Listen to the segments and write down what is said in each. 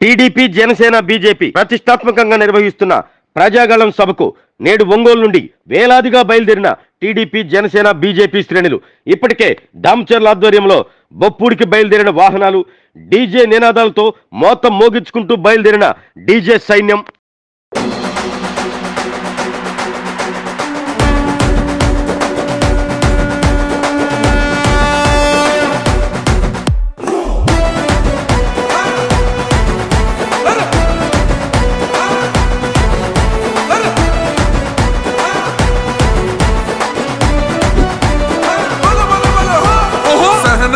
TDP Janasena BJP ప్రతిష్టాత్మకంగా నిర్వహిస్తున్న ప్రజాగళం సభకు నేడు ఒంగోలు నుండి వేలాదిగా బయలుదేరిన టీడీపీ జనసేన బీజేపీ శ్రేణులు ఇప్పటికే దామచర్ల ఆధ్వర్యంలో బొప్పూడికి బయలుదేరిన వాహనాలు డీజే నినాదాలతో మోతం మోగించుకుంటూ బయలుదేరిన డీజే సైన్యం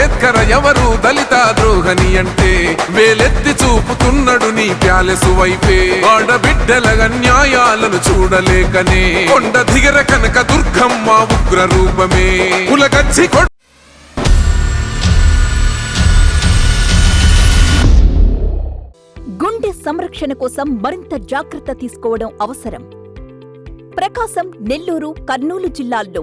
అంబేద్కర్ ఎవరు దళిత ద్రోహని అంటే వేలెత్తి చూపుతున్నాడు నీ ప్యాలెసు వైపే. ఆడబిడ్డల అన్యాయాలను చూడలేకనే కొండ దిగర కనక దుర్గమ్మ ఉగ్ర రూపమే. కులగచ్చి గుండె సంరక్షణ కోసం మరింత జాగ్రత్త తీసుకోవడం అవసరం. ప్రకాశం నెల్లూరు కర్నూలు జిల్లాల్లో